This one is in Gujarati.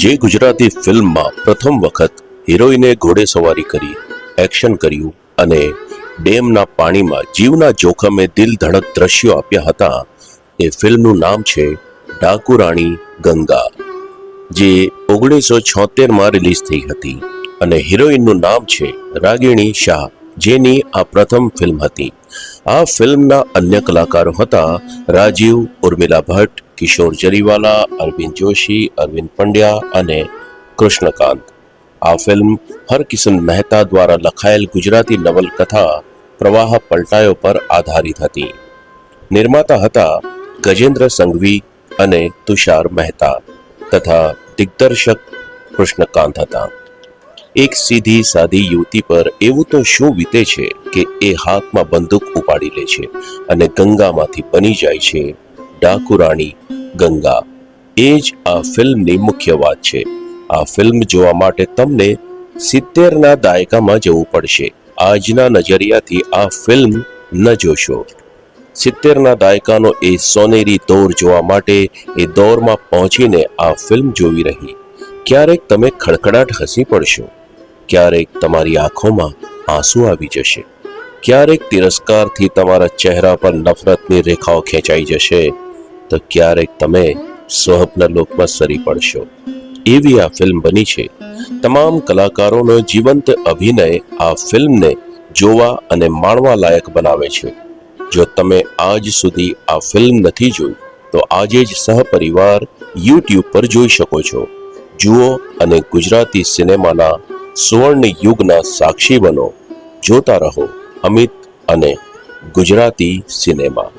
જે ગુજરાતી ફિલ્મમાં પ્રથમ વખત હિરોઈને ઘોડેસવારી કરી, એક્શન કર્યું અને ડેમના પાણીમાં જીવના જોખમે દિલ ધડક દ્રશ્યો આપ્યા હતા. એ ફિલ્મનું નામ છે ડાકુરાણી ગંગા, જે ઓગણીસો છોતેરમાં રિલીઝ થઈ હતી અને હિરોઈનનું નામ છે રાગિણી શાહ, જેની આ પ્રથમ ફિલ્મ હતી. આ ફિલ્મના અન્ય કલાકારો હતા રાજીવ ઉર્મિલા ભટ્ટ કિશોર જરીવાલા, અરવિંદ જોશી, અરવિંદ પંડ્યા અને કૃષ્ણકાંત. આ ફિલ્મ હરકિશન મહેતા દ્વારા લખાયેલ ગુજરાતી નવલકથા પ્રવાહ પલટાયો પર આધારિત હતી. નિર્માતા હતા ગજેન્દ્ર સંઘવી અને તુષાર મહેતા તથા દિગ્દર્શક કૃષ્ણકાંત હતા. એક સીધી સાદી યુવતી પર એવું તો શું વીતે છે કે એ હાથમાં બંદૂક ઉપાડી લે છે અને ગંગામાંથી બની જાય છે ડાકુરાણી ગંગા. એ જ આ ફિલ્મની મુખ્ય વાત છે. આ ફિલ્મ જોવા માટે તમને સિત્તેરના દાયકામાં જવું પડશે. આજના નજરિયાથી આ ફિલ્મ ન જોશો. સિત્તેરના દાયકાનો એ સોનેરી દોર જોવા માટે એ દોરમાં પહોંચીને આ ફિલ્મ જોવી રહી. ક્યારેક તમે ખડખડાટ હસી પડશો. ક્યારેક તમારી આંખોમાં આંસુ આવી જશે. ક્યારેક તિરસ્કારથી તમારા ચહેરા પર નફરતની રેખાઓ ખેંચાઈ જશે. તો ક્યારેક તમે સ્વપ્ન લોકમાં સરી પડશો. એવી આ ફિલ્મ બની છે. તમામ કલાકારોનો જીવંત અભિનય આ ફિલ્મને જોવા અને માણવા લાયક બનાવે છે. જો તમે આજ સુધી આ ફિલ્મ નથી જોઈ, તો આજે જ સહપરિવાર યુટ્યુબ પર જોઈ શકો છો. જુઓ અને ગુજરાતી સિનેમાના સુવર્ણ યુગના સાક્ષી બનો. જોતા રહો અમિત અને ગુજરાતી સિનેમા.